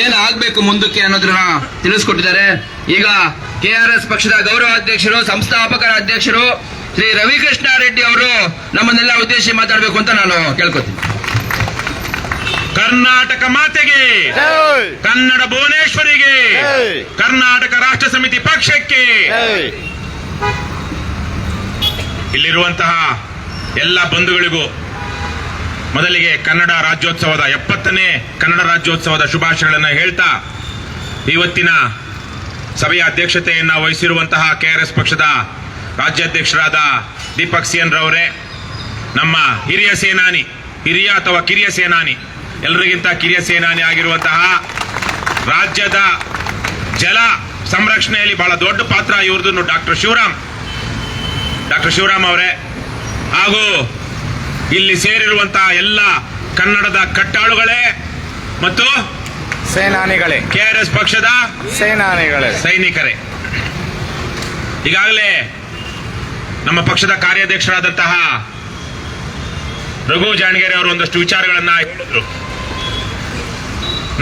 ಏನ್ ಆಗ್ಬೇಕು ಮುಂದಕ್ಕೆ ಅನ್ನೋದನ್ನ ತಿಳಿಸ್ಕೊಟ್ಟಿದ್ದಾರೆ. ಈಗ ಕೆ ಆರ್ ಎಸ್ ಪಕ್ಷದ ಗೌರವ ಅಧ್ಯಕ್ಷರು ಸಂಸ್ಥಾಪಕರ ಅಧ್ಯಕ್ಷರು ಶ್ರೀ ರವಿಕೃಷ್ಣ ರೆಡ್ಡಿ ಅವರು ನಮ್ಮನ್ನೆಲ್ಲ ಉದ್ದೇಶಿಸಿ ಮಾತಾಡಬೇಕು ಅಂತ ನಾನು ಕೇಳ್ಕೊತೀನಿ. ಕರ್ನಾಟಕ ಮಾತೆಗೆ ಕನ್ನಡ ಭುವನೇಶ್ವರಿಗೆ ಕರ್ನಾಟಕ ರಾಷ್ಟ್ರ ಸಮಿತಿ ಪಕ್ಷಕ್ಕೆ ಇಲ್ಲಿರುವಂತಹ ಎಲ್ಲ ಬಂಧುಗಳಿಗೂ ಮೊದಲಿಗೆ ಕನ್ನಡ ರಾಜ್ಯೋತ್ಸವದ ಎಪ್ಪತ್ತನೇ ಕನ್ನಡ ರಾಜ್ಯೋತ್ಸವದ ಶುಭಾಶಯಗಳನ್ನು ಹೇಳ್ತಾ ಇವತ್ತಿನ ಸಭೆಯ ಅಧ್ಯಕ್ಷತೆಯನ್ನು ವಹಿಸಿರುವಂತಹ ಕೆಆರ್ಎಸ್ ಪಕ್ಷದ ರಾಜ್ಯಾಧ್ಯಕ್ಷರಾದ ದೀಪಕ್ ಸಿಎನ್ ರವರೇ ನಮ್ಮ ಹಿರಿಯ ಸೇನಾನಿ, ಹಿರಿಯ ಅಥವಾ ಕಿರಿಯ ಸೇನಾನಿ ಎಲ್ಲರಿಗಿಂತ ಕಿರಿಯ ಸೇನಾನಿ ಆಗಿರುವಂತಹ ರಾಜ್ಯದ ಜಲ ಸಂರಕ್ಷಣೆಯಲ್ಲಿ ಬಹಳ ದೊಡ್ಡ ಪಾತ್ರ ಇವ್ರದ್ದು ಡಾಕ್ಟರ್ ಶಿವರಾಮ್. ಡಾಕ್ಟರ್ ಶಿವರಾಮ್ ಅವರೇ. ಹಾಗೂ ಇಲ್ಲಿ ಸೇರಿರುವಂತಹ ಎಲ್ಲ ಕನ್ನಡದ ಕಟ್ಟಾಳುಗಳೇ ಮತ್ತು ಸೇನಾನಿಗಳೇ. ಕೆಆರ್ಎಸ್ ಪಕ್ಷದ ಸೇನಾನಿಗಳೇ. ಸೈನಿಕರೇ. ಈಗಾಗಲೇ ನಮ್ಮ ಪಕ್ಷದ ಕಾರ್ಯಾಧ್ಯಕ್ಷರಾದಂತಹ ರಘು ಜಾಣಗೆರೆ ಅವರು ಒಂದಷ್ಟು ವಿಚಾರಗಳನ್ನ ಹೇಳಿದ್ರು.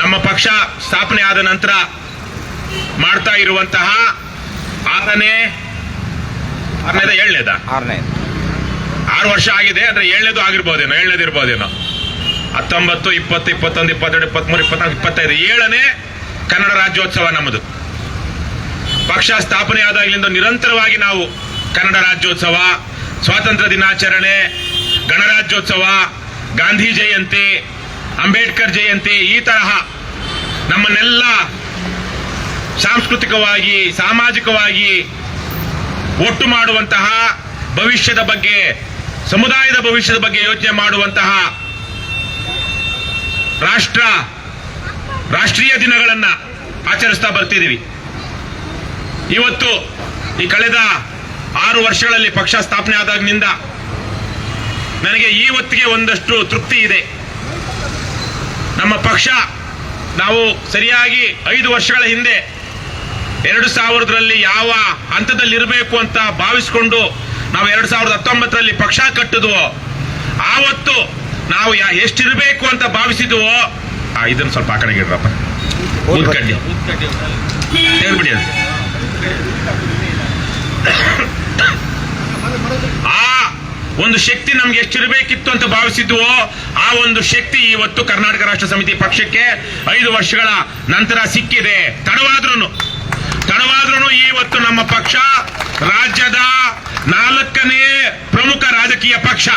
ನಮ್ಮ ಪಕ್ಷ ಸ್ಥಾಪನೆ ಆದ ನಂತರ ಮಾಡ್ತಾ ಇರುವಂತಹ ಆರನೇ ಆರನೇದ ಏಳನೇದ? ಆರನೇ ಆರು ವರ್ಷ ಆಗಿದೆ ಅಂದ್ರೆ ಏಳನೇದು ಆಗಿರ್ಬೋದೇನೋ, ಏಳನೇದು ಇರ್ಬೋದೇನೋ. ಹತ್ತೊಂಬತ್ತು, ಇಪ್ಪತ್ತು, ಇಪ್ಪತ್ತೊಂದು, ಇಪ್ಪತ್ತೆರಡು ಇಪ್ಪತ್ಮೂರು ಇಪ್ಪತ್ನಾಲ್ಕು, ಇಪ್ಪತ್ತೈದು, ಏಳನೇ ಕನ್ನಡ ರಾಜ್ಯೋತ್ಸವ ನಮ್ಮದು. ಪಕ್ಷ ಸ್ಥಾಪನೆ ಆದಾಗಲಿಂದ ನಿರಂತರವಾಗಿ ನಾವು ಕನ್ನಡ ರಾಜ್ಯೋತ್ಸವ, ಸ್ವಾತಂತ್ರ್ಯ ದಿನಾಚರಣೆ, ಗಣರಾಜ್ಯೋತ್ಸವ, ಗಾಂಧಿ ಜಯಂತಿ, ಅಂಬೇಡ್ಕರ್ ಜಯಂತಿ, ಈ ತರಹ ನಮ್ಮನ್ನೆಲ್ಲ ಸಾಂಸ್ಕೃತಿಕವಾಗಿ, ಸಾಮಾಜಿಕವಾಗಿ ಒಟ್ಟು ಮಾಡುವಂತಹ ಭವಿಷ್ಯದ ಬಗ್ಗೆ ಸಮುದಾಯದ ಭವಿಷ್ಯದ ಬಗ್ಗೆ ಯೋಚನೆ ಮಾಡುವಂತಹ ರಾಷ್ಟ್ರ, ರಾಷ್ಟ್ರೀಯ ದಿನಗಳನ್ನ ಆಚರಿಸ್ತಾ ಬರ್ತಿದ್ದೀವಿ. ಇವತ್ತು ಈ ಕಳೆದ ಆರು ವರ್ಷಗಳಲ್ಲಿ ಪಕ್ಷ ಸ್ಥಾಪನೆ ಆದಾಗಿನಿಂದ ನನಗೆ ಈ ಹೊತ್ತಿಗೆ ಒಂದಷ್ಟು ತೃಪ್ತಿ ಇದೆ. ನಮ್ಮ ಪಕ್ಷ ನಾವು ಸರಿಯಾಗಿ ಐದು ವರ್ಷಗಳ ಹಿಂದೆ ಎರಡು ಸಾವಿರದಲ್ಲಿ ಯಾವ ಹಂತದಲ್ಲಿರಬೇಕು ಅಂತ ಭಾವಿಸಿಕೊಂಡು ನಾವು ಎರಡ್ ಸಾವಿರದ ಹತ್ತೊಂಬತ್ತರಲ್ಲಿ ಪಕ್ಷ ಕಟ್ಟಿದ್ವು, ಆವತ್ತು ನಾವು ಎಷ್ಟಿರಬೇಕು ಅಂತ ಭಾವಿಸಿದ್ವೋ ಇದನ್ನ ಸ್ವಲ್ಪ ಆ ಕಡೆಗೆ ಇಡ್ರಪ್ಪ ತೆಗೆದ್ಬಿಡಿ ಆ ಒಂದು ಶಕ್ತಿ ನಮ್ಗೆ ಎಷ್ಟಿರಬೇಕಿತ್ತು ಅಂತ ಭಾವಿಸಿದ್ವೋ, ಆ ಒಂದು ಶಕ್ತಿ ಇವತ್ತು ಕರ್ನಾಟಕ ರಾಷ್ಟ್ರ ಸಮಿತಿ ಪಕ್ಷಕ್ಕೆ ಐದು ವರ್ಷಗಳ ನಂತರ ಸಿಕ್ಕಿದೆ. ತಡವಾದ್ರೂ ತಡವಾದ್ರೂ ಇವತ್ತು ನಮ್ಮ ಪಕ್ಷ ರಾಜ್ಯದ ನಾಲ್ಕನೇ ಪ್ರಮುಖ ರಾಜಕೀಯ ಪಕ್ಷ.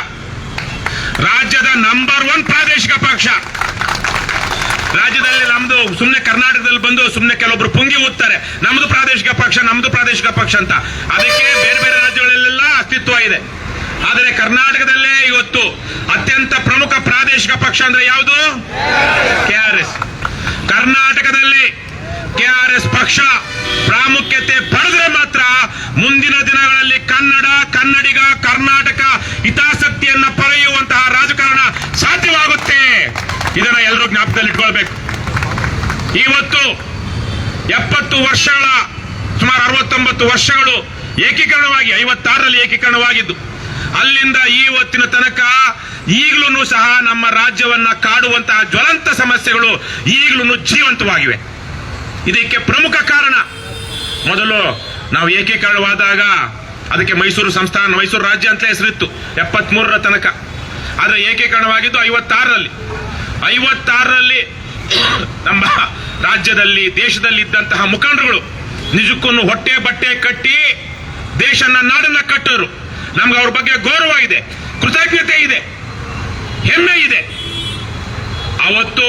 ರಾಜ್ಯದ ನಂಬರ್ ಒನ್ ಪ್ರಾದೇಶಿಕ ಪಕ್ಷ. ರಾಜ್ಯದಲ್ಲಿ ನಮ್ದು ಸುಮ್ಮನೆ ಕರ್ನಾಟಕದಲ್ಲಿ ಬಂದು ಸುಮ್ಮನೆ ಕೆಲವೊಬ್ರು ಪುಂಗಿ ಓದ್ತಾರೆ. ನಮ್ದು ಪ್ರಾದೇಶಿಕ ಪಕ್ಷ ನಮ್ದು ಪ್ರಾದೇಶಿಕ ಪಕ್ಷ ಅಂತ. ಅದಕ್ಕೆ ಬೇರೆ ಬೇರೆ ರಾಜ್ಯಗಳಲ್ಲೆಲ್ಲ ಅಸ್ತಿತ್ವ ಇದೆ. ಆದರೆ ಕರ್ನಾಟಕದಲ್ಲೇ ಇವತ್ತು ಅತ್ಯಂತ ಪ್ರಮುಖ ಪ್ರಾದೇಶಿಕ ಪಕ್ಷ ಅಂದ್ರೆ ಯಾವುದು? ಕೆಆರ್ಎಸ್ ಕರ್ನಾಟಕದಲ್ಲಿ ಕೆಆರ್ಎಸ್ ಪಕ್ಷ ಪ್ರಾಮುಖ್ಯತೆ ಪಡೆದ್ರೆ ಮಾತ್ರ ಮುಂದಿನ ದಿನಗಳಲ್ಲಿ ಕನ್ನಡ, ಕನ್ನಡಿಗ, ಕರ್ನಾಟಕ ಹಿತಾಸಕ್ತಿಯನ್ನ ಪಡೆಯುವಂತಹ ರಾಜಕಾರಣ ಸಾಧ್ಯವಾಗುತ್ತೆ. ಇದನ್ನ ಎಲ್ಲರೂ ಜ್ಞಾಪಕದಲ್ಲಿ ಇಟ್ಕೊಳ್ಬೇಕು ಇವತ್ತು ಎಪ್ಪತ್ತು ವರ್ಷಗಳ, ಸುಮಾರು ಅರವತ್ತೊಂಬತ್ತು ವರ್ಷಗಳು ಏಕೀಕರಣವಾಗಿ, ಐವತ್ತಾರರಲ್ಲಿ ಏಕೀಕರಣವಾಗಿದ್ದು, ಅಲ್ಲಿಂದ ಇವತ್ತಿನ ತನಕ ಈಗಲೂ ಸಹ ನಮ್ಮ ರಾಜ್ಯವನ್ನ ಕಾಡುವಂತಹ ಜ್ವಲಂತ ಸಮಸ್ಯೆಗಳು ಈಗಲೂ ಜೀವಂತವಾಗಿವೆ. ಇದಕ್ಕೆ ಪ್ರಮುಖ ಕಾರಣ. ಮೊದಲು ನಾವು ಏಕೀಕರಣವಾದಾಗ ಅದಕ್ಕೆ ಮೈಸೂರು ಸಂಸ್ಥಾನ, ಮೈಸೂರು ರಾಜ್ಯ ಅಂತ ಹೆಸರಿತ್ತು, ಎಪ್ಪತ್ಮೂರರ ತನಕ. ಆದರೆ ಏಕೀಕರಣವಾಗಿದ್ದು ಐವತ್ತಾರರಲ್ಲಿ. ಐವತ್ತಾರರಲ್ಲಿ ನಮ್ಮ ರಾಜ್ಯದಲ್ಲಿ ದೇಶದಲ್ಲಿ ಇದ್ದಂತಹ ಮುಖಂಡರುಗಳು ನಿಜಕ್ಕೂ ಹೊಟ್ಟೆ ಬಟ್ಟೆ ಕಟ್ಟಿ ದೇಶನ ನಾಡನ್ನ ಕಟ್ಟೋರು. ನಮ್ಗೆ ಅವ್ರ ಬಗ್ಗೆ ಗೌರವ ಇದೆ, ಕೃತಜ್ಞತೆ ಇದೆ, ಹೆಮ್ಮೆ ಇದೆ. ಅವತ್ತು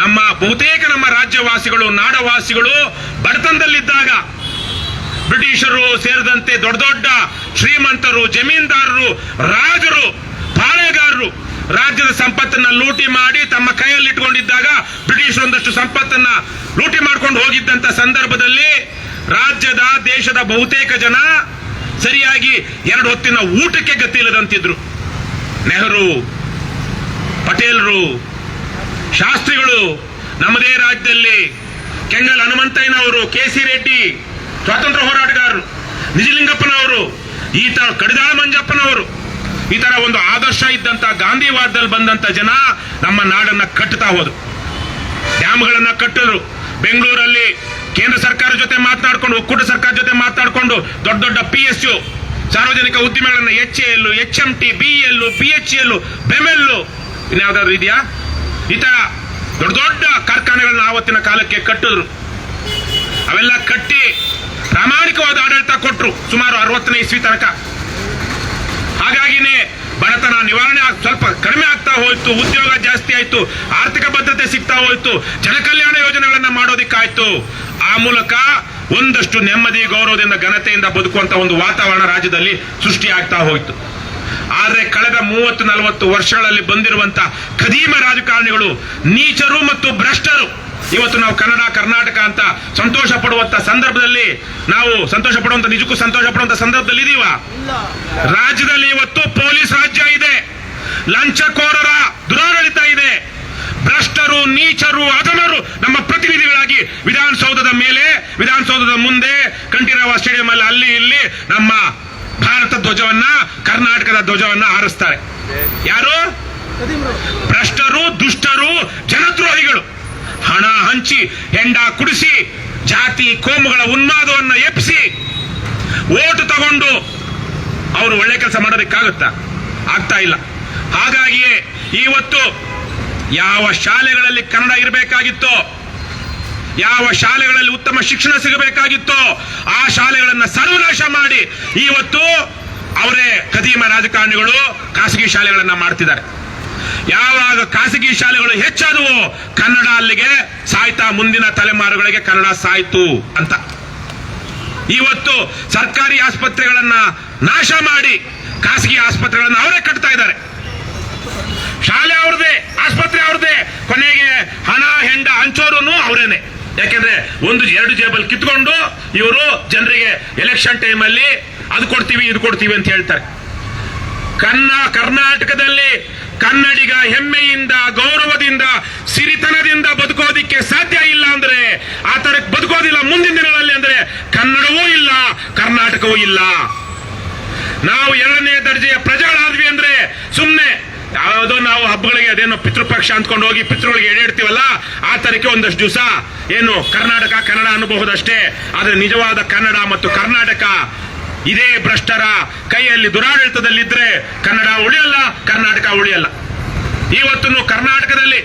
ನಮ್ಮ ಬಹುತೇಕ ನಮ್ಮ ರಾಜ್ಯವಾಸಿಗಳು, ನಾಡವಾಸಿಗಳು ಬಡತನದಲ್ಲಿದ್ದಾಗ ಬ್ರಿಟಿಷರು ಸೇರಿದಂತೆ ದೊಡ್ಡ ದೊಡ್ಡ ಶ್ರೀಮಂತರು, ಜಮೀನ್ದಾರರು, ರಾಜರು, ಪಾಳೆಗಾರರು ರಾಜ್ಯದ ಸಂಪತ್ತನ್ನ ಲೂಟಿ ಮಾಡಿ ತಮ್ಮ ಕೈಯಲ್ಲಿ ಇಟ್ಕೊಂಡಿದ್ದಾಗ ಬ್ರಿಟಿಷರು ಒಂದಷ್ಟು ಸಂಪತ್ತನ್ನ ಲೂಟಿ ಮಾಡ್ಕೊಂಡು ಹೋಗಿದ್ದಂತ ಸಂದರ್ಭದಲ್ಲಿ ರಾಜ್ಯದ, ದೇಶದ ಬಹುತೇಕ ಜನ ಸರಿಯಾಗಿ ಎರಡು ಹೊತ್ತಿನ ಊಟಕ್ಕೆ ಗತಿ ಇಲ್ಲದಂತಿದ್ರು. ನೆಹರು, ಪಟೇಲ್ರು ಶಾಸ್ತ್ರಿಗಳು ನಮ್ಮದೇ ರಾಜ್ಯದಲ್ಲಿ ಕೆಂಗಲ್ ಹನುಮಂತಯ್ಯನವರು ಕೆ ಸಿ ರೆಡ್ಡಿ, ಸ್ವಾತಂತ್ರ್ಯ ಹೋರಾಟಗಾರರು, ನಿಜಲಿಂಗಪ್ಪನವರು, ಈ ತರ ಕಡಿದಾಳ ಮಂಜಪ್ಪನವರು, ಈ ತರ ಒಂದು ಆದರ್ಶ ಇದ್ದಂತ ಗಾಂಧಿವಾದದಲ್ಲಿ ಬಂದಂತ ಜನ ನಮ್ಮ ನಾಡನ್ನ ಕಟ್ಟುತ್ತಾ ಹೋದ್ರು. ಡ್ಯಾಮ್ಗಳನ್ನ ಕಟ್ಟಿದ್ರು. ಬೆಂಗಳೂರಲ್ಲಿ ಕೇಂದ್ರ ಸರ್ಕಾರ ಜೊತೆ ಮಾತನಾಡಿಕೊಂಡು, ಒಕ್ಕೂಟ ಸರ್ಕಾರ ಜೊತೆ ಮಾತನಾಡಿಕೊಂಡು ದೊಡ್ಡ ದೊಡ್ಡ ಪಿ ಎಸ್ ಯು ಸಾರ್ವಜನಿಕ ಉದ್ದಿಮೆಗಳನ್ನ H L, H M T, B L, P H L BEML ಇನ್ಯಾವ್ದಾದ್ರು ಇದೆಯಾ? ಈ ತರ ದೊಡ್ಡ ದೊಡ್ಡ ಕಾರ್ಖಾನೆಗಳನ್ನ ಆವತ್ತಿನ ಕಾಲಕ್ಕೆ ಕಟ್ಟಿದ್ರು. ಅವೆಲ್ಲ ಕಟ್ಟಿ ಪ್ರಾಮಾಣಿಕವಾದ ಆಡಳಿತ ಕೊಟ್ಟರು ಸುಮಾರು ಅರವತ್ತನೇ ಇಸ್ವಿ ತನಕ. ಹಾಗಾಗಿನೇ ಬಡತನ ನಿವಾರಣೆ ಸ್ವಲ್ಪ ಕಡಿಮೆ ಆಗ್ತಾ ಹೋಯ್ತು, ಉದ್ಯೋಗ ಜಾಸ್ತಿ ಆಯ್ತು, ಆರ್ಥಿಕ ಭದ್ರತೆ ಸಿಗ್ತಾ ಹೋಯ್ತು, ಜನಕಲ್ಯಾಣ ಯೋಜನೆಗಳನ್ನ ಮಾಡೋದಿಕ್ಕಾಯ್ತು. ಆ ಮೂಲಕ ಒಂದಷ್ಟು ನೆಮ್ಮದಿ, ಗೌರವದಿಂದ ಘನತೆಯಿಂದ ಬದುಕುವಂತ ಒಂದು ವಾತಾವರಣ ರಾಜ್ಯದಲ್ಲಿ ಸೃಷ್ಟಿ ಆಗ್ತಾ ಹೋಯ್ತು. ಆದ್ರೆ ಕಳೆದ ಮೂವತ್ತು ನಲವತ್ತು ವರ್ಷಗಳಲ್ಲಿ ಬಂದಿರುವಂತ ಖದೀಮ ರಾಜಕಾರಣಿಗಳು ನೀಚರು ಮತ್ತು ಭ್ರಷ್ಟರು. ಇವತ್ತು ನಾವು ಕನ್ನಡ ಕರ್ನಾಟಕ ಅಂತ ಸಂತೋಷ ಪಡುವಂತ ಸಂದರ್ಭದಲ್ಲಿ ನಾವು ಸಂತೋಷ ಪಡುವಂತ ನಿಜಕ್ಕೂ ಸಂತೋಷ ಪಡುವಂತ ಸಂದರ್ಭದಲ್ಲಿ ಇದೀವ? ರಾಜ್ಯದಲ್ಲಿ ಇವತ್ತು ಪೊಲೀಸ್ ರಾಜ್ಯ ಇದೆ. ಲಂಚಕೋರರ ದುರಾಡಳಿತ ಇದೆ ಭ್ರಷ್ಟರು ನೀಚರು ಅಧಮರು ನಮ್ಮ ಪ್ರತಿನಿಧಿಗಳಾಗಿ ವಿಧಾನಸೌಧದ ಮೇಲೆ ವಿಧಾನಸೌಧದ ಮುಂದೆ ಕಂಠೀರವ ಸ್ಟೇಡಿಯಂ ಅಲ್ಲಿ ಅಲ್ಲಿ ಇಲ್ಲಿ ನಮ್ಮ ಭಾರತ ಧ್ವಜವನ್ನ ಕರ್ನಾಟಕದ ಧ್ವಜವನ್ನ ಹಾರಿಸ್ತಾರೆ. ಯಾರು? ಭ್ರಷ್ಟರು, ದುಷ್ಟರು, ಜನದ್ರೋಹಿಗಳು. ಹಣ ಹಂಚಿ, ಹೆಂಡ ಕುಡಿಸಿ, ಜಾತಿ ಕೋಮುಗಳ ಉನ್ಮಾದವನ್ನ ಎಪ್ಪಿಸಿ ಓಟು ತಗೊಂಡು ಅವರು ಒಳ್ಳೆ ಕೆಲಸ ಮಾಡೋದಕ್ಕಾಗುತ್ತಾ ಆಗ್ತಾ ಇಲ್ಲ. ಹಾಗಾಗಿಯೇ ಇವತ್ತು ಯಾವ ಶಾಲೆಗಳಲ್ಲಿ ಕನ್ನಡ ಇರಬೇಕಾಗಿತ್ತೋ, ಯಾವ ಶಾಲೆಗಳಲ್ಲಿ ಉತ್ತಮ ಶಿಕ್ಷಣ ಸಿಗಬೇಕಾಗಿತ್ತೋ, ಆ ಶಾಲೆಗಳನ್ನ ಸರ್ವನಾಶ ಮಾಡಿ ಇವತ್ತು ಅವರೇ ಕದೀಮ ರಾಜಕಾರಣಿಗಳು ಖಾಸಗಿ ಶಾಲೆಗಳನ್ನ ಮಾಡ್ತಿದ್ದಾರೆ. ಯಾವಾಗ ಖಾಸಗಿ ಶಾಲೆಗಳು ಹೆಚ್ಚಾದವು ಕನ್ನಡ ಅಲ್ಲಿಗೆ ಸಾಯ್ತಾ ಮುಂದಿನ ತಲೆಮಾರುಗಳಿಗೆ ಕನ್ನಡ ಸಾಯ್ತು ಅಂತ. ಇವತ್ತು ಸರ್ಕಾರಿ ಆಸ್ಪತ್ರೆಗಳನ್ನ ನಾಶ ಮಾಡಿ ಖಾಸಗಿ ಆಸ್ಪತ್ರೆಗಳನ್ನ ಅವರೇ ಕಟ್ತಾ ಇದ್ದಾರೆ. ಶಾಲೆ ಅವ್ರದೇ ಆಸ್ಪತ್ರೆ ಅವ್ರದೇ ಕೊನೆಗೆ ಹಣ, ಹೆಂಡ ಹಂಚೋರು ಅವರೇನೆ. ಯಾಕೆಂದ್ರೆ ಒಂದು ಎರಡು ಜೇಬಲ್ ಕಿತ್ಕೊಂಡು ಇವರು ಜನರಿಗೆ ಎಲೆಕ್ಷನ್ ಟೈಮಲ್ಲಿ ಅದು ಕೊಡ್ತೀವಿ, ಇದು ಕೊಡ್ತೀವಿ ಅಂತ ಹೇಳ್ತಾರೆ. ಕನ್ನ ಕರ್ನಾಟಕದಲ್ಲಿ ಕನ್ನಡಿಗ ಹೆಮ್ಮೆಯಿಂದ, ಗೌರವದಿಂದ, ಸಿರಿತನದಿಂದ ಬದುಕೋದಿಕ್ಕೆ ಸಾಧ್ಯ ಇಲ್ಲ ಅಂದ್ರೆ, ಆ ತರ ಬದುಕೋದಿಲ್ಲ ಮುಂದಿನ ದಿನಗಳಲ್ಲಿ ಅಂದ್ರೆ ಕನ್ನಡವೂ ಇಲ್ಲ, ಕರ್ನಾಟಕವೂ ಇಲ್ಲ. ನಾವು ಎರಡನೇ ದರ್ಜೆಯ ಪ್ರಜೆಗಳಾದ್ವಿ ಅಂದ್ರೆ ಸುಮ್ಮನೆ ಯಾವುದೋ ನಾವು ಹಬ್ಬಗಳಿಗೆ ಅದೇನೋ ಪಿತೃಪಕ್ಷ ಅಂದ್ಕೊಂಡು ಹೋಗಿ ಪಿತೃಗಳಿಗೆ ಎಡೆಡ್ತೀವಲ್ಲ ಆ ತರಕ್ಕೆ ಒಂದಷ್ಟು ದಿವಸ ಏನು ಕರ್ನಾಟಕ, ಕನ್ನಡ ಅನ್ನಬಹುದಷ್ಟೇ. ಆದರೆ ನಿಜವಾದ ಕನ್ನಡ ಮತ್ತು ಕರ್ನಾಟಕ ಇದೇ ಭ್ರಷ್ಟರ ಕೈಯಲ್ಲಿ ದುರಾಡಳಿತದಲ್ಲಿದ್ರೆ ಕನ್ನಡ ಉಳಿಯಲ್ಲ, ಕರ್ನಾಟಕ ಉಳಿಯಲ್ಲ. ಇವತ್ತು ಕರ್ನಾಟಕದಲ್ಲಿ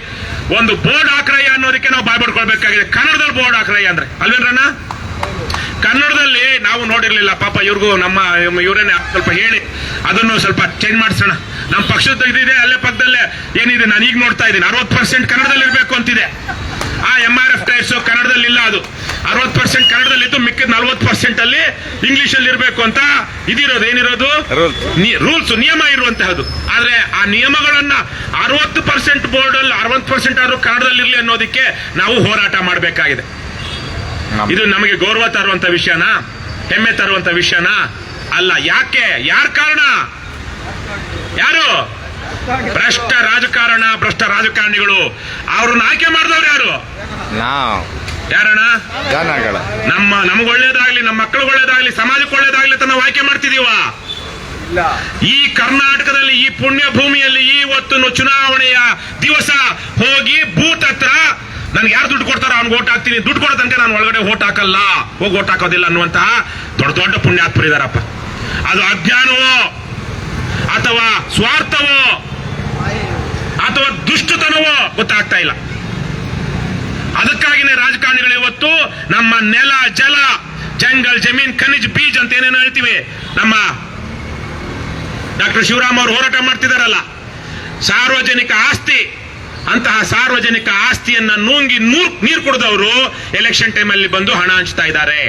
ಒಂದು ಬೋರ್ಡ್ ಆಕ್ರಯ ಅನ್ನೋದಕ್ಕೆ ನಾವು ಬಾಯ್ಬಿಡ್ಕೊಳ್ಬೇಕಾಗಿದೆ ಕನ್ನಡದಲ್ಲಿ ಬೋರ್ಡ್ ಆಕ್ರಯ ಅಂದ್ರೆ. ಅಲ್ವೇನ್ರಣ್ಣ? ಕನ್ನಡದಲ್ಲಿ ನಾವು ನೋಡಿರ್ಲಿಲ್ಲ. ಪಾಪ ಇವ್ರಿಗೂ ನಮ್ಮ ಇವರೇನೆ ಸ್ವಲ್ಪ ಹೇಳಿ ಅದನ್ನು ಸ್ವಲ್ಪ ಚೇಂಜ್ ಮಾಡಿಸೋಣ. ನಮ್ಮ ಪಕ್ಷದ ಇದಿದೆ, ಅಲ್ಲೇ ಪಕ್ಕದಲ್ಲೇ ಏನಿದೆ ನಾನು ಈಗ ನೋಡ್ತಾ ಇದ್ದೀನಿ. ಅರವತ್ತು ಪರ್ಸೆಂಟ್ ಕನ್ನಡದಲ್ಲಿ ಇರಬೇಕು ಅಂತಿದೆ. ಆ ಎಂ ಆರ್ ಎಫ್ ಟೈರ್ಸ್ ಕನ್ನಡದಲ್ಲಿ ಇಲ್ಲ ಅದು. ಅರವತ್ತು ಪರ್ಸೆಂಟ್ ಕನ್ನಡದಲ್ಲಿ ಇದ್ದು ಮಿಕ್ಕಿದ ನಲ್ವತ್ತು ಪರ್ಸೆಂಟ್ ಅಲ್ಲಿ ಇಂಗ್ಲಿಷ್ ಅಲ್ಲಿ ಇರಬೇಕು ಅಂತ ಇದಿರೋದು ಏನಿರೋದು. ರೂಲ್ಸ್ ನಿಯಮ ಇರುವಂತಹದ್ದು. ಆದ್ರೆ ಆ ನಿಯಮಗಳನ್ನ ಅರವತ್ತು ಪರ್ಸೆಂಟ್ ಬೋರ್ಡ್ ಅಲ್ಲಿ ಅರವತ್ತು ಪರ್ಸೆಂಟ್ ಆದ್ರೂ ಕನ್ನಡದಲ್ಲಿ ಇರಲಿ ಅನ್ನೋದಕ್ಕೆ ನಾವು ಹೋರಾಟ ಮಾಡಬೇಕಾಗಿದೆ. ಇದು ನಮಗೆ ಗೌರವ ತರುವಂತ ವಿಷಯನಾ? ಹೆಮ್ಮೆ ತರುವಂತ ವಿಷಯನಾ? ಅಲ್ಲ ಯಾಕೆ? ಯಾರ ಕಾರಣ? ಯಾರು? ಭ್ರಷ್ಟ ರಾಜಕಾರಣ ಭ್ರಷ್ಟ ರಾಜಕಾರಣಿಗಳು. ಅವ್ರನ್ನ ಆಯ್ಕೆ ಮಾಡಿದವ್ರು ಯಾರು? ನಾವು. ಯಾರಣ್ಣ? ಜನಗಳ ನಮ್ಮ ನಮ್ಗೆ ಒಳ್ಳೇದಾಗ್ಲಿ ನಮ್ಮ ಮಕ್ಕಳಿಗೆ ಒಳ್ಳೇದಾಗ್ಲಿ ಸಮಾಜಕ್ಕೆ ಒಳ್ಳೇದಾಗ್ಲಿ ಅಂತ ನಾವು ಆಯ್ಕೆ ಮಾಡ್ತಿದೀವ? ಈ ಕರ್ನಾಟಕದಲ್ಲಿ ಈ ಪುಣ್ಯ ಭೂಮಿಯಲ್ಲಿ ಈ ಹೊತ್ತು ಚುನಾವಣೆಯ ದಿವಸ ಹೋಗಿ ಬೂತ್ ಹತ್ರ ನನ್ಗೆ ಯಾರು ದುಡ್ಡು ಕೊಡ್ತಾರೋ ಅವ್ನಿಗೆ ಓಟ್ ಹಾಕ್ತೀನಿ. ದುಡ್ಡು ಕೊಡೋ ತನಕ ನಾನು ಒಳಗಡೆ ಓಟ್ ಹಾಕಲ್ಲ. ಹೋಗಿ ಓಟ್ ಹಾಕೋದಿಲ್ಲ ಅನ್ನುವಂತಹ ದೊಡ್ಡ ದೊಡ್ಡ ಪುಣ್ಯಾತ್ಮರಿದಾರಪ್ಪ. ಅದು ಅಜ್ಞಾನವೋ ಅಥವಾ ಸ್ವಾರ್ಥವೋ ಅಥವಾ ದುಷ್ಟತನವೋ ಗೊತ್ತಾಗ್ತಾ ಇಲ್ಲ ಅದಕ್ಕಾಗಿನೇ ರಾಜಕಾರಣಿಗಳು ಇವತ್ತು ನಮ್ಮ ನೆಲ, ಜಲ, ಜಂಗಲ್, ಜಮೀನ್, ಖನಿಜ್, ಬೀಜ್ ಅಂತ ಏನೇನು ಹೇಳ್ತೀವಿ. ನಮ್ಮ ಡಾಕ್ಟರ್ ಶಿವರಾಮ್ ಅವರು ಹೋರಾಟ ಮಾಡ್ತಿದಾರಲ್ಲ. ಸಾರ್ವಜನಿಕ ಆಸ್ತಿ, ಅಂತಹ ಸಾರ್ವಜನಿಕ ಆಸ್ತಿಯನ್ನ ನುಂಗಿ ನೂರ್ ಕುಡಿದವರು ಎಲೆಕ್ಷನ್ ಟೈಮಲ್ಲಿ ಬಂದು ಹಣ ಹಂಚ್ತಾ ಇದ್ದಾರೆ.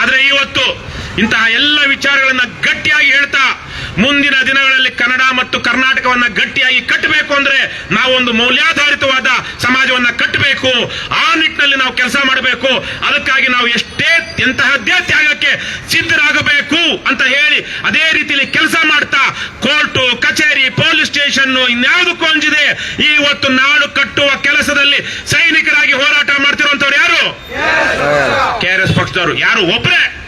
ಆದ್ರೆ ಇವತ್ತು ಇಂತಹ ಎಲ್ಲ ವಿಚಾರಗಳನ್ನ ಗಟ್ಟಿಯಾಗಿ ಹೇಳ್ತಾ ಮುಂದಿನ ದಿನಗಳಲ್ಲಿ ಕನ್ನಡ ಮತ್ತು ಕರ್ನಾಟಕವನ್ನ ಗಟ್ಟಿಯಾಗಿ ಕಟ್ಟಬೇಕು ಅಂದ್ರೆ ನಾವೊಂದು ಮೌಲ್ಯಾಧಾರಿತವಾದ ಸಮಾಜವನ್ನ ಕಟ್ಟಬೇಕು. ಆ ನಿಟ್ಟಿನಲ್ಲಿ ನಾವು ಕೆಲಸ ಮಾಡಬೇಕು. ಅದಕ್ಕಾಗಿ ನಾವು ಎಷ್ಟೇ ಎಂತಹದ್ದೇ ತ್ಯಾಗಕ್ಕೆ ಸಿದ್ಧರಾಗಬೇಕು ಅಂತ ಹೇಳಿ ಅದೇ ರೀತಿಯಲ್ಲಿ ಕೆಲಸ ಮಾಡ್ತಾ ಕೋರ್ಟು ಕಚೇರಿ ಪೊಲೀಸ್ ಸ್ಟೇಷನ್ ಇನ್ಯಾವುದಕ್ಕೂ ಅಂಜಿದೆ. ಇವತ್ತು ನಾಡು ಕಟ್ಟುವ ಕೆಲಸದಲ್ಲಿ ಸೈನಿಕರಾಗಿ ಹೋರಾಟ ಮಾಡ್ತಿರುವಂತವ್ರು ಯಾರು? ಕೆ ಆರ್ ಎಸ್ ಪಕ್ಷದವರು. ಯಾರು? ಒಬ್ಬರೇ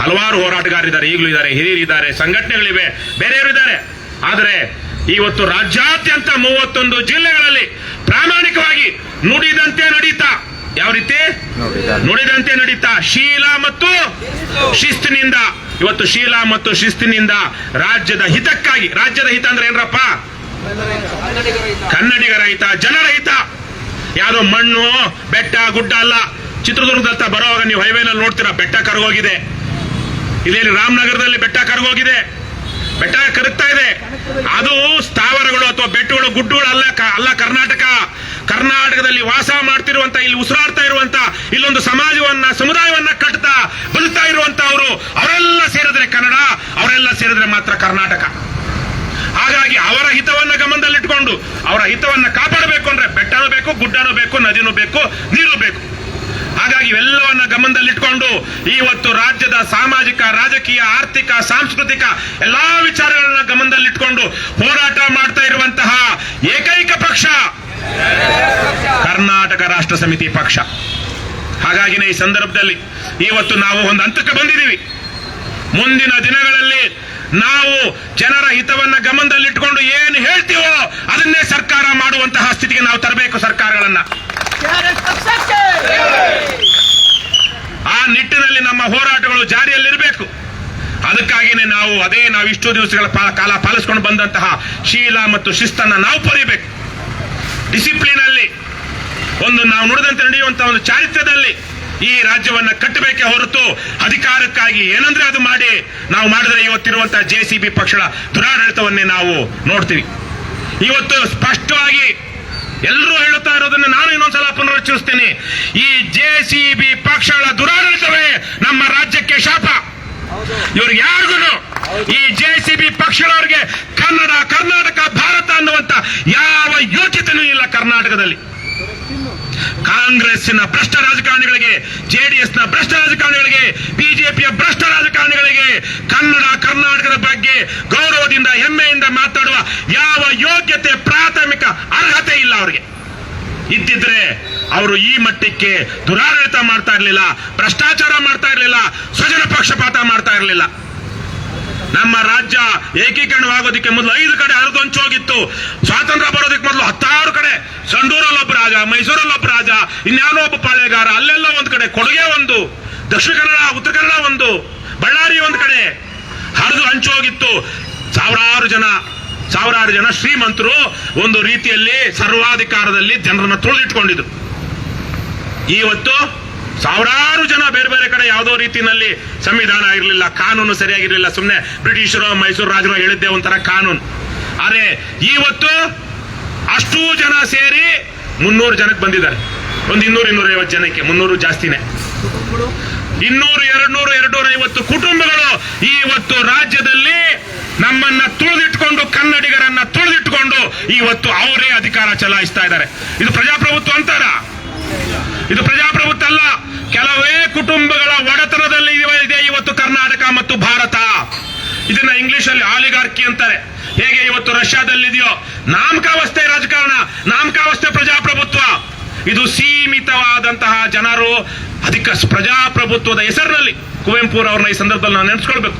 ಹಲವಾರು ಹೋರಾಟಗಾರರಿದ್ದಾರೆ ಈಗಲೂ ಇದ್ದಾರೆ ಹಿರಿಯರಿದ್ದಾರೆ ಸಂಘಟನೆಗಳಿವೆ ಬೇರೆಯವರು ಇದ್ದಾರೆ. ಆದರೆ ಇವತ್ತು ರಾಜ್ಯಾದ್ಯಂತ ಮೂವತ್ತೊಂದು ಜಿಲ್ಲೆಗಳಲ್ಲಿ ಪ್ರಾಮಾಣಿಕವಾಗಿ ನುಡಿದಂತೆ ನಡೀತಾ ಯಾವ ರೀತಿ? ನುಡಿದಂತೆ. ನುಡಿದಂತೆ ನಡೀತಾ ಶೀಲ ಮತ್ತು ಶಿಸ್ತಿನಿಂದ ಇವತ್ತು ಶೀಲ ಮತ್ತು ಶಿಸ್ತಿನಿಂದ ರಾಜ್ಯದ ಹಿತಕ್ಕಾಗಿ ರಾಜ್ಯದ ಹಿತ ಅಂದ್ರೆ ಏನ್ರಪ್ಪ? ಕನ್ನಡಿಗರ ಹಿತ ಜನರ ಹಿತ ಯಾವುದೋ ಮಣ್ಣು ಬೆಟ್ಟ ಗುಡ್ಡ ಅಲ್ಲ. ಚಿತ್ರದುರ್ಗದತ್ತ ಬರೋವಾಗ ನೀವು ಹೈವೇನಲ್ಲಿ ನೋಡ್ತೀರಾ ಬೆಟ್ಟ ಕರಗೋಗಿದೆ. ಇದೇನು ರಾಮನಗರದಲ್ಲಿ ಬೆಟ್ಟ ಕರಗೋಗಿದೆ? ಬೆಟ್ಟ ಕರಗ್ತಾ ಇದೆ. ಅದು ಸ್ಥಾವರಗಳು ಅಥವಾ ಬೆಟ್ಟುಗಳು, ಗುಡ್ಡಗಳು ಅಲ್ಲ ಅಲ್ಲ ಕರ್ನಾಟಕ. ಕರ್ನಾಟಕದಲ್ಲಿ ವಾಸ ಮಾಡ್ತಿರುವಂತ, ಇಲ್ಲಿ ಉಸಿರಾಡ್ತಾ ಇರುವಂತ, ಇಲ್ಲೊಂದು ಸಮಾಜವನ್ನ, ಸಮುದಾಯವನ್ನ ಕಟ್ತಾ ಬದುಕ್ತಾ ಇರುವಂತ ಅವರು, ಅವರೆಲ್ಲ ಸೇರಿದ್ರೆ ಕನ್ನಡ, ಅವರೆಲ್ಲ ಸೇರಿದ್ರೆ ಮಾತ್ರ ಕರ್ನಾಟಕ. ಹಾಗಾಗಿ ಅವರ ಹಿತವನ್ನ ಗಮನದಲ್ಲಿಟ್ಕೊಂಡು, ಅವರ ಹಿತವನ್ನ ಕಾಪಾಡಬೇಕು ಅಂದ್ರೆ ಬೆಟ್ಟನೂ ಬೇಕು, ಗುಡ್ಡನೂ ಬೇಕು, ನದಿನೂ ಬೇಕು, ನೀರು ಬೇಕು. ಹಾಗಾಗಿ ಇವೆಲ್ಲವನ್ನ ಗಮನದಲ್ಲಿಟ್ಕೊಂಡು ಇವತ್ತು ರಾಜ್ಯದ ಸಾಮಾಜಿಕ, ರಾಜಕೀಯ, ಆರ್ಥಿಕ, ಸಾಂಸ್ಕೃತಿಕ ಎಲ್ಲಾ ವಿಚಾರಗಳನ್ನ ಗಮನದಲ್ಲಿಟ್ಕೊಂಡು ಹೋರಾಟ ಮಾಡ್ತಾ ಇರುವಂತಹ ಏಕೈಕ ಪಕ್ಷ ಕರ್ನಾಟಕ ರಾಷ್ಟ್ರ ಸಮಿತಿ ಪಕ್ಷ. ಹಾಗಾಗಿನೇ ಈ ಸಂದರ್ಭದಲ್ಲಿ ಇವತ್ತು ನಾವು ಒಂದು ಹಂತಕ್ಕೆ ಬಂದಿದ್ದೀವಿ. ಮುಂದಿನ ದಿನಗಳಲ್ಲಿ ನಾವು ಜನರ ಹಿತವನ್ನ ಗಮನದಲ್ಲಿಟ್ಟುಕೊಂಡು ಏನು ಹೇಳ್ತೀವೋ ಅದನ್ನೇ ಸರ್ಕಾರ ಮಾಡುವಂತಹ ಸ್ಥಿತಿಗೆ ನಾವು ತರಬೇಕು ಸರ್ಕಾರಗಳನ್ನ. ಆ ನಿಟ್ಟಿನಲ್ಲಿ ನಮ್ಮ ಹೋರಾಟಗಳು ಜಾರಿಯಲ್ಲಿರಬೇಕು. ಅದಕ್ಕಾಗಿಯೇ ನಾವು ಅದೇ ನಾವು ಇಷ್ಟು ದಿವಸಗಳ ಕಾಲ ಪಾಲಿಸ್ಕೊಂಡು ಬಂದಂತಹ ಶೀಲ ಮತ್ತು ಶಿಸ್ತನ್ನ ನಾವು ಪರಿಬೇಕು. ಡಿಸಿಪ್ಲಿನ್ ಅಲ್ಲಿ ಒಂದು ನಾವು ನುಡಿದಂತೆ ನಡೆಯುವಂತಹ ಒಂದು ಚಾರಿತ್ರ್ಯದಲ್ಲಿ ಈ ರಾಜ್ಯವನ್ನ ಕಟ್ಟಬೇಕೆ ಹೊರತು ಅಧಿಕಾರಕ್ಕಾಗಿ ಏನಂದ್ರೆ ಅದು ಮಾಡಿ. ನಾವು ಮಾಡಿದ್ರೆ ಇವತ್ತಿರುವಂತಹ ಜೆ ಸಿ ಬಿ ಪಕ್ಷಗಳ ದುರಾಡಳಿತವನ್ನೇ ನಾವು ನೋಡ್ತೀವಿ. ಇವತ್ತು ಸ್ಪಷ್ಟವಾಗಿ ಎಲ್ಲರೂ ಹೇಳುತ್ತಾ ಇರೋದನ್ನ ನಾನು ಇನ್ನೊಂದ್ಸಲ ಪುನರುಚ್ಚರಿಸ್ತೇನೆ. ಈ ಜೆ ಸಿ ಬಿ ಪಕ್ಷಗಳ ದುರಾಡಳಿತವೇ ನಮ್ಮ ರಾಜ್ಯಕ್ಕೆ ಶಾಪ. ಇವ್ರಿಗೆ ಯಾರಿಗೂ ಈ ಜೆ ಸಿ ಬಿ ಪಕ್ಷಗಳವರಿಗೆ ಕನ್ನಡ, ಕರ್ನಾಟಕ, ಭಾರತ ಅನ್ನುವಂತ ಯಾವ ಯೋಚಿತನೂ ಇಲ್ಲ ಕರ್ನಾಟಕದಲ್ಲಿ. ಕಾಂಗ್ರೆಸ್ಸಿನ ಭ್ರಷ್ಟ ರಾಜಕಾರಣಿಗಳಿಗೆ ಜೆಡಿಎಸ್ನ ಭ್ರಷ್ಟ ರಾಜಕಾರಣಿಗಳಿಗೆ ಬಿಜೆಪಿಯ ಭ್ರಷ್ಟ ರಾಜಕಾರಣಿಗಳಿಗೆ ಕನ್ನಡ, ಕರ್ನಾಟಕದ ಬಗ್ಗೆ ಗೌರವದಿಂದ, ಹೆಮ್ಮೆಯಿಂದ ಮಾತಾಡುವ ಯಾವ ಯೋಗ್ಯತೆ, ಪ್ರಾಥಮಿಕ ಅರ್ಹತೆ ಇಲ್ಲ ಅವರಿಗೆ. ಇದ್ದಿದ್ರೆ ಅವರು ಈ ಮಟ್ಟಕ್ಕೆ ದುರಾಡಳಿತ ಮಾಡ್ತಾ ಇರಲಿಲ್ಲ, ಭ್ರಷ್ಟಾಚಾರ ಮಾಡ್ತಾ ಇರಲಿಲ್ಲ, ಸ್ವಜನ ಪಕ್ಷಪಾತ ಮಾಡ್ತಾ ಇರಲಿಲ್ಲ. ನಮ್ಮ ರಾಜ್ಯ ಏಕೀಕರಣವಾಗೋದಕ್ಕೆ ಮೊದಲು ಐದು ಕಡೆ ಹರಿದೊಂಚೋಗಿತ್ತು. ಸ್ವಾತಂತ್ರ್ಯ ಬರೋದಕ್ಕೆ ಮೊದಲು ಹತ್ತಾರು ಕಡೆ. ಸಂಡೂರಲ್ಲೊಬ್ಬ ರಾಜ ರಾಜ ಮೈಸೂರಲ್ಲಿ ಒಬ್ಬ ಪಾಳೆಗಾರ, ಅಲ್ಲೆಲ್ಲ ಒಂದು ಕಡೆ, ಕೊಡುಗೆ ಒಂದು, ದಕ್ಷಿಣ ಕನ್ನಡ, ಉತ್ತರ ಕನ್ನಡ ಒಂದು, ಬಳ್ಳಾರಿ ಒಂದು ಕಡೆ. ಹರಿದು ಹಂಚೋಗಿತ್ತು ಸಾವಿರಾರು ಜನ ಸಾವಿರಾರು ಜನ ಶ್ರೀಮಂತರು ಒಂದು ರೀತಿಯಲ್ಲಿ ಸರ್ವಾಧಿಕಾರದಲ್ಲಿ ಜನರನ್ನ ತುಳಿದಿಟ್ಕೊಂಡಿದ್ರು. ಇವತ್ತು ಸಾವಿರಾರು ಜನ ಬೇರೆ ಬೇರೆ ಕಡೆ ಯಾವುದೋ ರೀತಿಯಲ್ಲಿ ಸಂವಿಧಾನ ಆಗಿರಲಿಲ್ಲ ಕಾನೂನು ಸರಿಯಾಗಿರಲಿಲ್ಲ. ಸುಮ್ಮನೆ ಬ್ರಿಟಿಷರು, ಮೈಸೂರು ರಾಜರು ಹೇಳಿದ್ದೆ ಒಂಥರ ಕಾನೂನು. ಆದರೆ ಇವತ್ತು ಅಷ್ಟು ಜನ ಸೇರಿ ಮುನ್ನೂರು ಜನಕ್ಕೆ ಬಂದಿದ್ದಾರೆ. ಒಂದು ಇನ್ನೂರು ಇನ್ನೂರ ಐವತ್ತು ಜನಕ್ಕೆ, ಮುನ್ನೂರು ಜಾಸ್ತಿನೇ. ಇನ್ನೂರು ಎರಡು ನೂರು ಎರಡು ನೂರ ಐವತ್ತು ಕುಟುಂಬಗಳು ಇವತ್ತು ರಾಜ್ಯದಲ್ಲಿ ನಮ್ಮನ್ನ ತುಳಿದಿಟ್ಕೊಂಡು, ಕನ್ನಡಿಗರನ್ನ ತುಳಿದಿಟ್ಕೊಂಡು ಇವತ್ತು ಅವರೇ ಅಧಿಕಾರ ಚಲಾಯಿಸ್ತಾ ಇದ್ದಾರೆ. ಇದು ಪ್ರಜಾಪ್ರಭುತ್ವ ಅಂತಾರ ಇದು ಪ್ರಜಾಪ್ರಭುತ್ವ ಅಲ್ಲ. ಕೆಲವೇ ಕುಟುಂಬಗಳ ಒಡೆತನದಲ್ಲಿ ಇದೆ ಇವತ್ತು ಕರ್ನಾಟಕ ಮತ್ತು ಭಾರತ. ಇದನ್ನ ಇಂಗ್ಲಿಷ್ ಅಲ್ಲಿ ಆಲಿಗಾರ್ಕಿ ಅಂತಾರೆ. ಹೇಗೆ ಇವತ್ತು ರಷ್ಯಾದಲ್ಲಿದೆಯೋ? ನಾಮಕಾವಸ್ಥೆ ರಾಜಕಾರಣ, ನಾಮಕಾವಸ್ಥೆ ಪ್ರಜಾಪ್ರಭುತ್ವ. ಇದು ಸೀಮಿತವಾದಂತಹ ಜನರು ಅಧಿಕ ಪ್ರಜಾಪ್ರಭುತ್ವದ ಹೆಸರಿನಲ್ಲಿ ಕುವೆಂಪುರವ್ರನ್ನ ಈ ಸಂದರ್ಭದಲ್ಲಿ ನಾವು ನೆನೆಸ್ಕೊಳ್ಬೇಕು.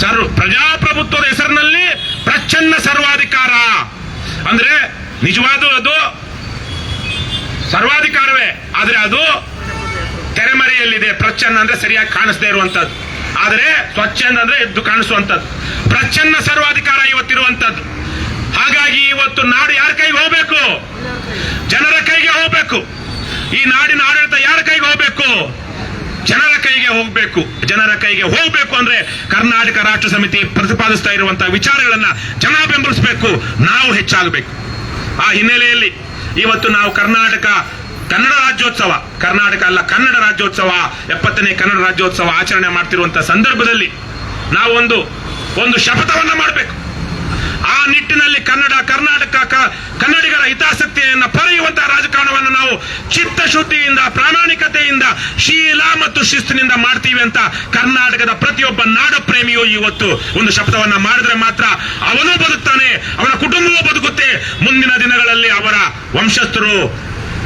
ಸರ್, ಪ್ರಜಾಪ್ರಭುತ್ವದ ಹೆಸರಿನಲ್ಲಿ ಪ್ರಚ್ಛನ್ನ ಸರ್ವಾಧಿಕಾರ. ಅಂದ್ರೆ ನಿಜವಾದ ಅದು? ಸರ್ವಾಧಿಕಾರವೇ. ಆದ್ರೆ ಅದು ತೆರೆಮರೆಯಲ್ಲಿದೆ. ಪ್ರಚ್ಛನ್ನ ಅಂದ್ರೆ ಸರಿಯಾಗಿ ಕಾಣಿಸದೇ ಇರುವಂತದ್ದು ಆದರೆ ಸ್ವಚ್ಛಂದ ಅಂದ್ರೆ ಎದ್ದು ಕಾಣಿಸುವಂತದ್ದು ಪ್ರಚ್ಛನ್ನ ಸರ್ವಾಧಿಕಾರ ಇವತ್ತಿರುವಂತದ್ದು ಹಾಗಾಗಿ ಇವತ್ತು ನಾಡು ಯಾರ ಕೈಗೆ ಹೋಗ್ಬೇಕು? ಜನರ ಕೈಗೆ ಹೋಗ್ಬೇಕು. ಈ ನಾಡಿನ ಆಡಳಿತ ಯಾರ ಕೈಗೆ ಹೋಗ್ಬೇಕು? ಜನರ ಕೈಗೆ ಹೋಗ್ಬೇಕು. ಜನರ ಕೈಗೆ ಹೋಗ್ಬೇಕು ಅಂದ್ರೆ ಕರ್ನಾಟಕ ರಾಷ್ಟ್ರ ಸಮಿತಿ ಪ್ರತಿಪಾದಿಸ್ತಾ ಇರುವಂತಹ ವಿಚಾರಗಳನ್ನ ಜನ ಬೆಂಬಲಿಸಬೇಕು. ನಾವು ಹೆಚ್ಚಾಗಬೇಕು. ಆ ಹಿನ್ನೆಲೆಯಲ್ಲಿ ಇವತ್ತು ನಾವು ಕರ್ನಾಟಕ ಕನ್ನಡ ರಾಜ್ಯೋತ್ಸವ, ಕರ್ನಾಟಕ ಅಲ್ಲ, ಕನ್ನಡ ರಾಜ್ಯೋತ್ಸವ, ಎಪ್ಪತ್ತನೇ ಕನ್ನಡ ರಾಜ್ಯೋತ್ಸವ ಆಚರಣೆ ಮಾಡ್ತಿರುವಂತಹ ಸಂದರ್ಭದಲ್ಲಿ ನಾವೊಂದು, ಒಂದು ಶಪಥವನ್ನ ಮಾಡಬೇಕು. ಆ ನಿಟ್ಟಿನಲ್ಲಿ ಕನ್ನಡ, ಕರ್ನಾಟಕ ಕನ್ನಡಿಗರ ಹಿತಾಸಕ್ತಿಯನ್ನು ಪಡೆಯುವಂತಹ ರಾಜಕಾರಣವನ್ನು ನಾವು ಚಿತ್ತ ಶುದ್ಧಿಯಿಂದ ಪ್ರಾಮಾಣಿಕತೆಯಿಂದ, ಶೀಲ ಮತ್ತು ಶಿಸ್ತಿನಿಂದ ಮಾಡ್ತೀವಿ ಅಂತ ಕರ್ನಾಟಕದ ಪ್ರತಿಯೊಬ್ಬ ನಾಡ ಪ್ರೇಮಿಯು ಇವತ್ತು ಒಂದು ಶಬ್ದವನ್ನು ಮಾಡಿದ್ರೆ ಮಾತ್ರ ಅವನು ಬದುಕ್ತಾನೆ, ಅವನ ಕುಟುಂಬವೂ ಬದುಕುತ್ತೆ. ಮುಂದಿನ ದಿನಗಳಲ್ಲಿ ಅವರ ವಂಶಸ್ಥರು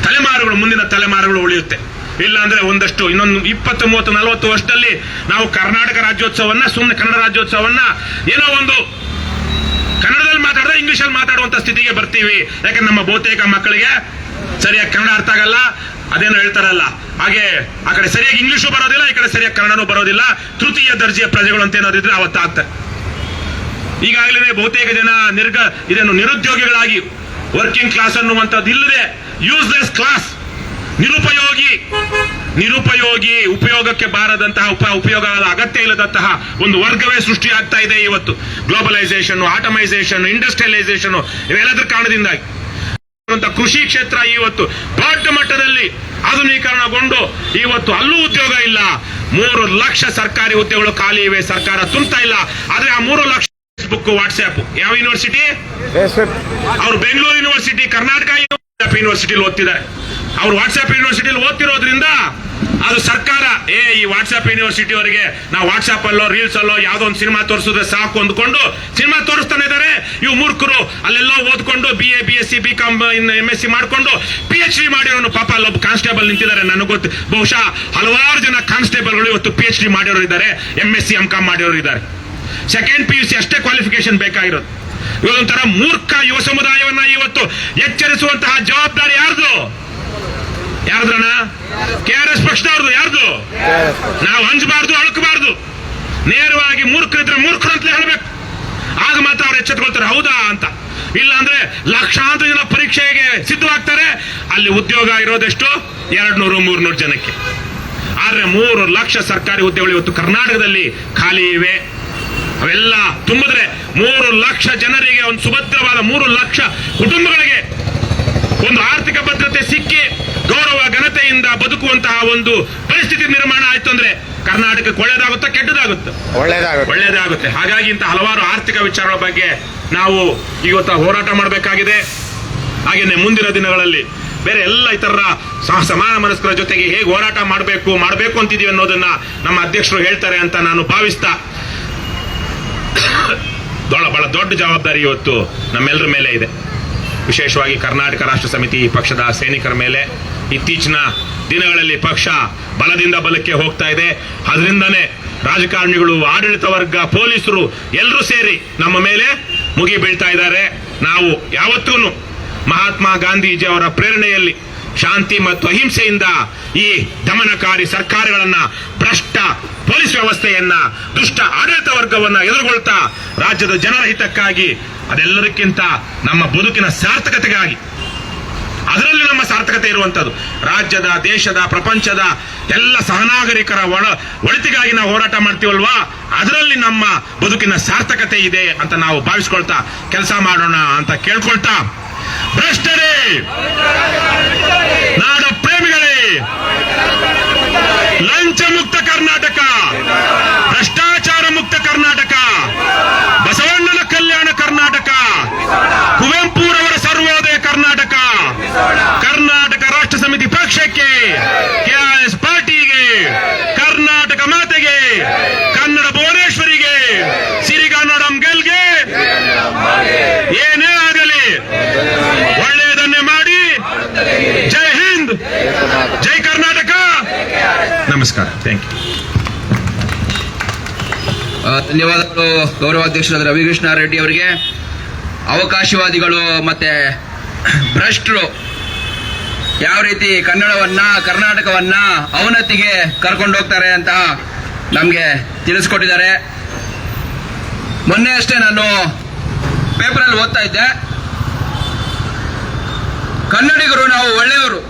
ತಲೆಮಾರುಗಳು, ಮುಂದಿನ ತಲೆಮಾರುಗಳು ಉಳಿಯುತ್ತೆ. ಇಲ್ಲ ಅಂದ್ರೆ ಒಂದಷ್ಟು ಇನ್ನೊಂದು ಇಪ್ಪತ್ತು, ಮೂವತ್ತು, ನಲವತ್ತು ವರ್ಷದಲ್ಲಿ ನಾವು ಕರ್ನಾಟಕ ರಾಜ್ಯೋತ್ಸವವನ್ನ ಸುಮ್ಮನೆ ಕನ್ನಡ ರಾಜ್ಯೋತ್ಸವನ್ನ ಏನೋ ಒಂದು ಇಂಗ್ಲಿಷ್ ಅಲ್ಲಿ ಮಾತಾಡುವಂತ ಸ್ಥಿತಿಗೆ ಬರ್ತೀವಿ. ಯಾಕಂದ್ರೆ ನಮ್ಮ ಬಹುತೇಕ ಮಕ್ಕಳಿಗೆ ಸರಿಯಾಗಿ ಕನ್ನಡ ಅರ್ಥ ಆಗಲ್ಲ, ಅದೇನೋ ಹೇಳ್ತಾರಲ್ಲ. ಹಾಗೆ ಆ ಕಡೆ ಸರಿಯಾಗಿ ಇಂಗ್ಲಿಷು ಬರೋದಿಲ್ಲ, ಈ ಕಡೆ ಸರಿಯಾಗಿ ಕನ್ನಡನೂ ಬರೋದಿಲ್ಲ. ತೃತೀಯ ದರ್ಜೆಯ ಪ್ರಜೆಗಳು ಅಂತ ಏನಾದಿದ್ರೆ ಅವತ್ತಾಗ್ತಾರೆ ಈಗಾಗಲೇ ಬಹುತೇಕ ಜನ ನಿರ್ಗ ಇದನ್ನು ನಿರುದ್ಯೋಗಿಗಳಾಗಿ ವರ್ಕಿಂಗ್ ಕ್ಲಾಸ್ ಅನ್ನುವಂಥದ್ದು ಇಲ್ಲದೆ ಯೂಸ್ಲೆಸ್ ಕ್ಲಾಸ್ ನಿರುಪಯೋಗಿ ನಿರುಪಯೋಗಿ ಉಪಯೋಗಕ್ಕೆ ಬಾರದಂತಹ ಉಪ ಉಪಯೋಗದ ಅಗತ್ಯ ಇಲ್ಲದಂತಹ ಒಂದು ವರ್ಗವೇ ಸೃಷ್ಟಿಯಾಗ್ತಾ ಇದೆ ಇವತ್ತು. ಗ್ಲೋಬಲೈಸೇಷನ್ ಆಟಮೈಸೇಷನ್ ಇಂಡಸ್ಟ್ರಿಯಲೈಸೇಷನ್ ಇವೆಲ್ಲದರ ಕಾರಣದಿಂದಾಗಿ. ಕೃಷಿ ಕ್ಷೇತ್ರ ಇವತ್ತು ದೊಡ್ಡ ಮಟ್ಟದಲ್ಲಿ ಆಧುನೀಕರಣಗೊಂಡು ಇವತ್ತು ಅಲ್ಲೂ ಉದ್ಯೋಗ ಇಲ್ಲ. ಮೂರು ಲಕ್ಷ ಸರ್ಕಾರಿ ಹುದ್ದೆಗಳು ಖಾಲಿ ಇವೆ ಸರ್ಕಾರ ತುಂಬ್ತಾ ಇಲ್ಲ. ಆದ್ರೆ ಆ ಮೂರು ಲಕ್ಷ ಫೇಸ್ಬುಕ್ ವಾಟ್ಸ್ಆಪ್ ಯಾವ ಯೂನಿವರ್ಸಿಟಿ ಅವರು ಬೆಂಗಳೂರು ಯೂನಿವರ್ಸಿಟಿ ಕರ್ನಾಟಕ ಯೂನಿವರ್ಸಿಟಿಲಿ ಓದ್ತಿದ್ದಾರೆ. ಅವ್ರು ವಾಟ್ಸ್ಆಪ್ ಯೂನಿವರ್ಸಿಟಿಲಿ ಓದ್ತಿರೋದ್ರಿಂದ ಅದು ಸರ್ಕಾರ, ಏ, ಈ ವಾಟ್ಸ್ಆಪ್ ಯೂನಿವರ್ಸಿಟಿ ಅವರಿಗೆ ನಾವು ವಾಟ್ಸ್ಆಪ್ ಅಲ್ಲೋ ರೀಲ್ಸ್ ಅಲ್ಲೋ ಯಾವ್ದೋ ಒಂದು ಸಿನಿಮಾ ತೋರಿಸಿದ್ರೆ ಸಾಕು ಅಂದ್ಕೊಂಡು ಸಿನಿಮಾ ತೋರಿಸ್ತಾನೆ ಇದ್ದಾರೆ ಇವು ಮೂರ್ಖರು ಅಲ್ಲೆಲ್ಲೋ ಓದ್ಕೊಂಡು B A B S C B com M S C ಮಾಡ್ಕೊಂಡು ಪಿ ಎಚ್ ಡಿ ಮಾಡಿರೋನು ಪಾಪ ಅಲ್ಲೊಬ್ಬ ಕಾನ್ಸ್ಟೇಬಲ್ ನಿಂತಿದ್ದಾರೆ ನನಗೆ ಗೊತ್ತು, ಬಹುಶಃ ಹಲವಾರು ಜನ ಕಾನ್ಸ್ಟೇಬಲ್ಗಳು ಇವತ್ತು ಪಿ ಎಚ್ ಡಿ ಮಾಡಿರೋರು ಇದ್ದಾರೆ M S C M com ಮಾಡಿರೋರು ಇದ್ದಾರೆ ಸೆಕೆಂಡ್ ಪಿ ಯು ಸಿ ಅಷ್ಟೇ ಕ್ವಾಲಿಫಿಕೇಶನ್ ಬೇಕಾಗಿರೋದು. ಇವತ್ತೊಂಥರ ಮೂರ್ಖ ಯುವ ಸಮುದಾಯವನ್ನ ಇವತ್ತು ಎಚ್ಚರಿಸುವಂತಹ ಜವಾಬ್ದಾರಿ ಯಾರ್ದು? ಯಾರ್ದ್ರಣ ಕೆ ಆರ್ ಎಸ್ ಪಕ್ಷದವ್ರದ್ದು ಯಾರ್ದು? ನಾವು ಹಂಚಬಾರ್ದು, ಅಳಕಬಾರ್ದು. ನೇರವಾಗಿ ಮೂರ್ಖರಿದ್ರೆ ಮೂರ್ಖರು ಅಂತ ಹೇಳ್ಬೇಕು. ಆಗ ಮಾತ್ರ ಅವ್ರು ಎಚ್ಚೆತ್ಕೊಳ್ತಾರೆ, ಹೌದಾ ಅಂತ. ಇಲ್ಲ ಅಂದ್ರೆ ಲಕ್ಷಾಂತರ ಜನ ಪರೀಕ್ಷೆಗೆ ಸಿದ್ಧವಾಗ್ತಾರೆ. ಅಲ್ಲಿ ಉದ್ಯೋಗ ಇರೋದೆಷ್ಟು? ಎರಡ್ ನೂರು ಮೂರ್ನೂರು ಜನಕ್ಕೆ. ಆದ್ರೆ ಮೂರು ಲಕ್ಷ ಸರ್ಕಾರಿ ಹುದ್ದೆಗಳು ಇವತ್ತು ಕರ್ನಾಟಕದಲ್ಲಿ ಖಾಲಿ ಇವೆ. ಅವೆಲ್ಲ ತುಂಬಿದ್ರೆ ಮೂರು ಲಕ್ಷ ಜನರಿಗೆ ಒಂದು ಸುಭದ್ರವಾದ ಮೂರು ಲಕ್ಷ ಕುಟುಂಬಗಳಿಗೆ ಒಂದು ಆರ್ಥಿಕ ಭದ್ರತೆ ಸಿಕ್ಕಿ ಘನತೆಯಿಂದ ಬದುಕುವಂತಹ ಒಂದು ಪರಿಸ್ಥಿತಿ ನಿರ್ಮಾಣ ಆಯ್ತು ಅಂದ್ರೆ ಕರ್ನಾಟಕಕ್ಕೆ ಒಳ್ಳೇದಾಗುತ್ತಾ ಕೆಟ್ಟದಾಗುತ್ತೆ? ಒಳ್ಳೇದಾಗುತ್ತೆ ಒಳ್ಳೇದಾಗುತ್ತೆ ಹಾಗಾಗಿ ಇಂಥ ಹಲವಾರು ಆರ್ಥಿಕ ವಿಚಾರಗಳ ಬಗ್ಗೆ ನಾವು ಇವತ್ತು ಹೋರಾಟ ಮಾಡಬೇಕಾಗಿದೆ. ಹಾಗೇನೆ ಮುಂದಿನ ದಿನಗಳಲ್ಲಿ ಬೇರೆ ಎಲ್ಲ ಇತರ ಸಮಾನ ಮನಸ್ಕರ ಜೊತೆಗೆ ಹೇಗೆ ಹೋರಾಟ ಮಾಡಬೇಕು ಮಾಡಬೇಕು ಅಂತಿದೀವಿ ಅನ್ನೋದನ್ನ ನಮ್ಮ ಅಧ್ಯಕ್ಷರು ಹೇಳ್ತಾರೆ ಅಂತ ನಾನು ಭಾವಿಸ್ತಾ ಬಹಳ ದೊಡ್ಡ ಜವಾಬ್ದಾರಿ ಇವತ್ತು ನಮ್ಮೆಲ್ಲರ ಮೇಲೆ ಇದೆ. ವಿಶೇಷವಾಗಿ ಕರ್ನಾಟಕ ರಾಷ್ಟ್ರ ಸಮಿತಿ ಪಕ್ಷದ ಸೈನಿಕರ ಮೇಲೆ. ಇತ್ತೀಚಿನ ದಿನಗಳಲ್ಲಿ ಪಕ್ಷ ಬಲದಿಂದ ಬಲಕ್ಕೆ ಹೋಗ್ತಾ ಇದೆ. ಅದರಿಂದನೇ ರಾಜಕಾರಣಿಗಳು, ಆಡಳಿತ ವರ್ಗ, ಪೊಲೀಸರು ಎಲ್ಲರೂ ಸೇರಿ ನಮ್ಮ ಮೇಲೆ ಮುಗಿ ಬೀಳ್ತಾ ಇದ್ದಾರೆ. ನಾವು ಯಾವತ್ತೂ ಮಹಾತ್ಮ ಗಾಂಧೀಜಿ ಅವರ ಪ್ರೇರಣೆಯಲ್ಲಿ ಶಾಂತಿ ಮತ್ತು ಅಹಿಂಸೆಯಿಂದ ಈ ದಮನಕಾರಿ ಸರ್ಕಾರಗಳನ್ನ ಭ್ರಷ್ಟ ಪೊಲೀಸ್ ವ್ಯವಸ್ಥೆಯನ್ನ, ದುಷ್ಟ ಆಡಳಿತ ವರ್ಗವನ್ನ ಎದುರುಗೊಳ್ತಾ ರಾಜ್ಯದ ಜನರ ಹಿತಕ್ಕಾಗಿ ಅದೆಲ್ಲದಕ್ಕಿಂತ ನಮ್ಮ ಬದುಕಿನ ಸಾರ್ಥಕತೆಗಾಗಿ ಅದರಲ್ಲಿ ನಮ್ಮ ಸಾರ್ಥಕತೆ ಇರುವಂಥದ್ದು. ರಾಜ್ಯದ, ದೇಶದ, ಪ್ರಪಂಚದ ಎಲ್ಲ ಸಹನಾಗರಿಕರ ಒಳ ಒಳಿತಿಗಾಗಿ ನಾವು ಹೋರಾಟ ಮಾಡ್ತೀವಲ್ವಾ? ಅದರಲ್ಲಿ ನಮ್ಮ ಬದುಕಿನ ಸಾರ್ಥಕತೆ ಇದೆ ಅಂತ ನಾವು ಭಾವಿಸ್ಕೊಳ್ತಾ ಕೆಲಸ ಮಾಡೋಣ ಅಂತ ಕೇಳ್ಕೊಳ್ತಾ. ಭ್ರಷ್ಟರೇ! ನಾಡ ಪ್ರೇಮಿಗಳೇ! ಲಂಚ ಮುಕ್ತ ಕರ್ನಾಟಕ! ಭ್ರಷ್ಟಾಚಾರ ಮುಕ್ತ ಕರ್ನಾಟಕ! ಬಸವಣ್ಣನ ಕಲ್ಯಾಣ ಕರ್ನಾಟಕ! ಕರ್ನಾಟಕ ಕರ್ನಾಟಕ ರಾಷ್ಟ್ರ ಸಮಿತಿ ಪಕ್ಷಕ್ಕೆ ಕೆಆರ್ಎಸ್ ಪಾರ್ಟಿಗೆ ಕರ್ನಾಟಕ ಮಾತೆಗೆ ಕನ್ನಡ ಭುವನೇಶ್ವರಿಗೆ ಸಿರಿಗನ್ನಡಂ ಗೆಲ್ಗೆ ಏನೇ ಆಗಲಿ ಒಳ್ಳೆಯದನ್ನೇ ಮಾಡಿ. ಜೈ ಹಿಂದ್. ಜೈ ಕರ್ನಾಟಕ. ನಮಸ್ಕಾರ. ಥ್ಯಾಂಕ್ ಯು ಧನ್ಯವಾದಗಳು ಗೌರವಾಧ್ಯಕ್ಷರಾದ ರವಿಕೃಷ್ಣ ರೆಡ್ಡಿ ಅವರಿಗೆ. ಅವಕಾಶವಾದಿಗಳು ಮತ್ತೆ ಭ್ರಷ್ಟರು ಯಾವ ರೀತಿ ಕನ್ನಡವನ್ನ, ಕರ್ನಾಟಕವನ್ನ ಅವನತಿಗೆ ಕರ್ಕೊಂಡು ಹೋಗ್ತಾರೆ ಅಂತ ನಮಗೆ ತಿಳಿಸ್ಕೊಟ್ಟಿದ್ದಾರೆ. ಮೊನ್ನೆ ಅಷ್ಟೇ ನಾನು ಪೇಪರಲ್ಲಿ ಓದ್ತಾ ಇದ್ದೆ. ಕನ್ನಡಿಗರು ನಾವು ಒಳ್ಳೆಯವರು.